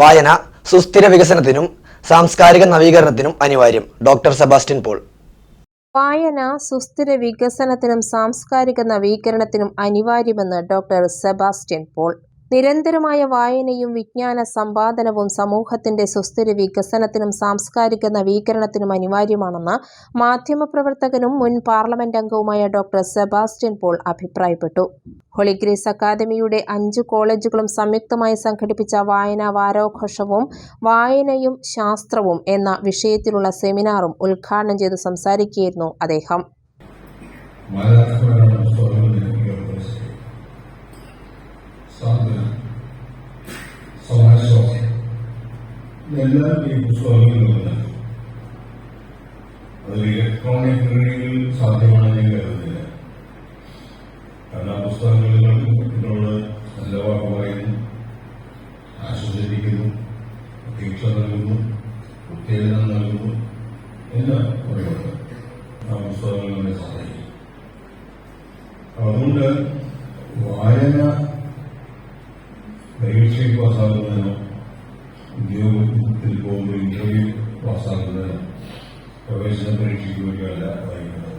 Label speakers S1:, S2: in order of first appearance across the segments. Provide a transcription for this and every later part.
S1: വായന സുസ്ഥിര വികസനത്തിനും സാംസ്കാരിക നവീകരണത്തിനും അനിവാര്യം. Doctor Sebastian Paul.
S2: വായന സുസ്ഥിര വികസനത്തിനും സാംസ്കാരിക നവീകരണത്തിനും അനിവാര്യമെന്ന് ഡോക്ടർ സെബാസ്റ്റ്യൻ പോൾ. നിരന്തരമായ വായനയും വിജ്ഞാന സമ്പാദനവും സമൂഹത്തിന്റെ സുസ്ഥിര വികസനത്തിനും സാംസ്കാരിക നവീകരണത്തിനും അനിവാര്യമാണെന്ന് മാധ്യമപ്രവർത്തകനും മുൻ പാർലമെന്റ് അംഗവുമായ ഡോക്ടർ സെബാസ്റ്റ്യൻ പോൾ അഭിപ്രായപ്പെട്ടു. ഹോളിഗ്രേസ് അക്കാദമിയുടെ അഞ്ച് കോളേജുകളും സംയുക്തമായി സംഘടിപ്പിച്ച വായനാ വാരോഘോഷവും വായനയും ശാസ്ത്രവും എന്ന വിഷയത്തിലുള്ള സെമിനാറും ഉദ്ഘാടനം ചെയ്ത് സംസാരിക്കുകയായിരുന്നു അദ്ദേഹം.
S3: ഇതെല്ലാം ഈ പുസ്തകങ്ങളിലുണ്ട് അത് ഇലക്ട്രോണിക് രീതിയിൽ സാധ്യമാണെന്ന് ഞാൻ കരുതുന്നില്ല. കാരണം പുസ്തകങ്ങളിൽ കുട്ടികളോട് നല്ല വാക്ക് പറയുന്നു ആശ്വസിപ്പിക്കുന്നു പ്രതീക്ഷ നൽകുന്നു ഉത്തേജനം നൽകുന്നു. എല്ലാം പറയുന്നുണ്ട് ആ പുസ്തകങ്ങൾ നമ്മെ സഹായിക്കും. അതുകൊണ്ട് വായന പരീക്ഷയ്ക്ക് പാസ്സാകുന്നതിനോ ഉദ്യോഗത്തിൽ പോകുമ്പോൾ ഇന്റർവ്യൂ പാസ്സാകുന്നതിനോ പ്രവേശന പരീക്ഷയ്ക്ക് വേണ്ടിയല്ല വായിക്കുന്നത്.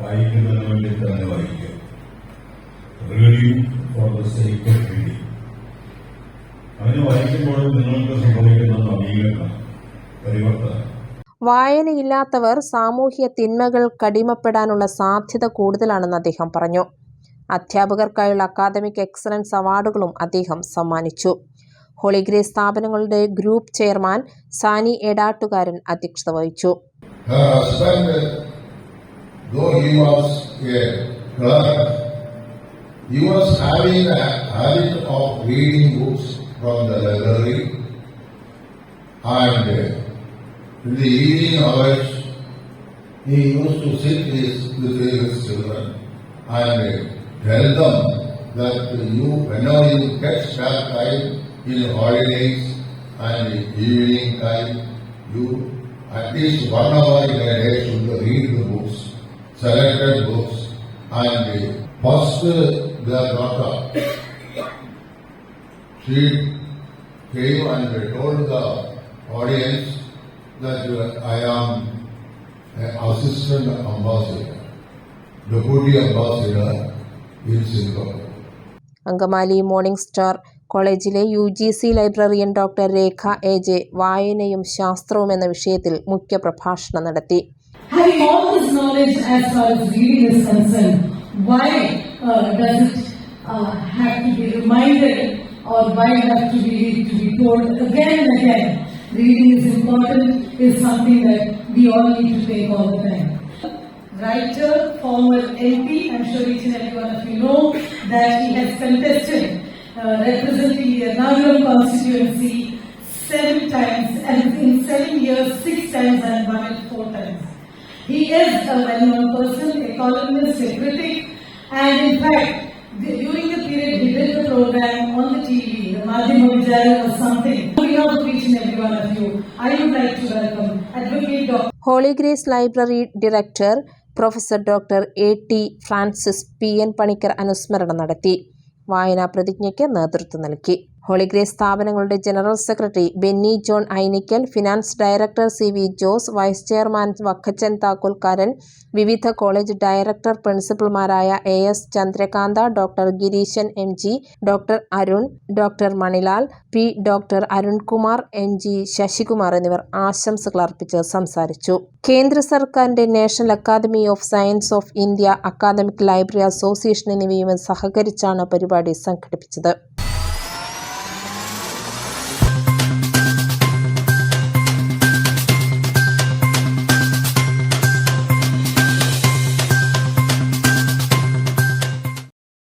S3: വായിക്കുന്നതിന് വേണ്ടി തന്നെ വായിക്കുക. റീഡിങ് ഫോർ ദ സേക്ക് അങ്ങനെ വായിക്കുമ്പോൾ നിങ്ങൾക്ക് സംഭവിക്കുന്ന നവീകരണം പരിവർത്തനം.
S2: വായനയില്ലാത്തവർ സാമൂഹ്യ തിന്മകൾ കടിമപ്പെടാനുള്ള സാധ്യത കൂടുതലാണെന്ന് അദ്ദേഹം പറഞ്ഞു. അധ്യാപകർക്കായുള്ള അക്കാദമിക് എക്സലൻസ് അവാർഡുകളും അദ്ദേഹം സമ്മാനിച്ചു. ഹോളിഗ്രേസ് സ്ഥാപനങ്ങളുടെ ഗ്രൂപ്പ് ചെയർമാൻ സാനി എടാട്ടുകാരൻ അധ്യക്ഷത വഹിച്ചു
S4: he used to sit his, with his children and tell them that you, whenever you get spare time in holidays and evening time, you at least one hour in a day should read the books, selected books, and first their daughter, she came and told the audience that I am an assistant ambassador, deputy ambassador in Singapore.
S2: Angamaly morning star കോളേജിലെ U G C librarian doctor Rekha A J വായനയും ശാസ്ത്രവും എന്ന വിഷയത്തിൽ
S5: മുഖ്യ പ്രഭാഷണം നടത്തി uh, uh, or why have to be, to be told again and again? Reading is important, is something that we all need to take all the time. Writer, former MP, I'm sure each and every one of you know that he has contested uh, representing the Ernakulam constituency seven times and in seven years, six times and won it four times. He is a well-known person, a columnist, a critic, and in fact, the- during the period he did the program on the TV, the Madhyama Vijaya was something. On behalf of each and every one of you, I would like to welcome Advocate Dr.
S2: Holy Grace library director professor doctor A T Francis P N Panicker അനുസ്മരണം നടത്തി വായനാ പ്രതിജ്ഞയ്ക്ക് നേതൃത്വം നൽകി. Holy grace സ്ഥാപനങ്ങളുടെ general secretary Benny John Ainikkal finance director C V Jose vice chairman Vakkachan Thakkolkaran വിവിധ college director പ്രിൻസിപ്പൽമാരായ A S Chandrakantha doctor Gireesan M G doctor Arun doctor Manilal P doctor Arunkumar M G Sasikumar എന്നിവർ ആശംസകൾ അർപ്പിച്ച് സംസാരിച്ചു. കേന്ദ്ര സർക്കാരിന്റെ national academy of science of India academic library association എന്നിവയുമായി സഹകരിച്ചാണ് പരിപാടി സംഘടിപ്പിച്ചത്.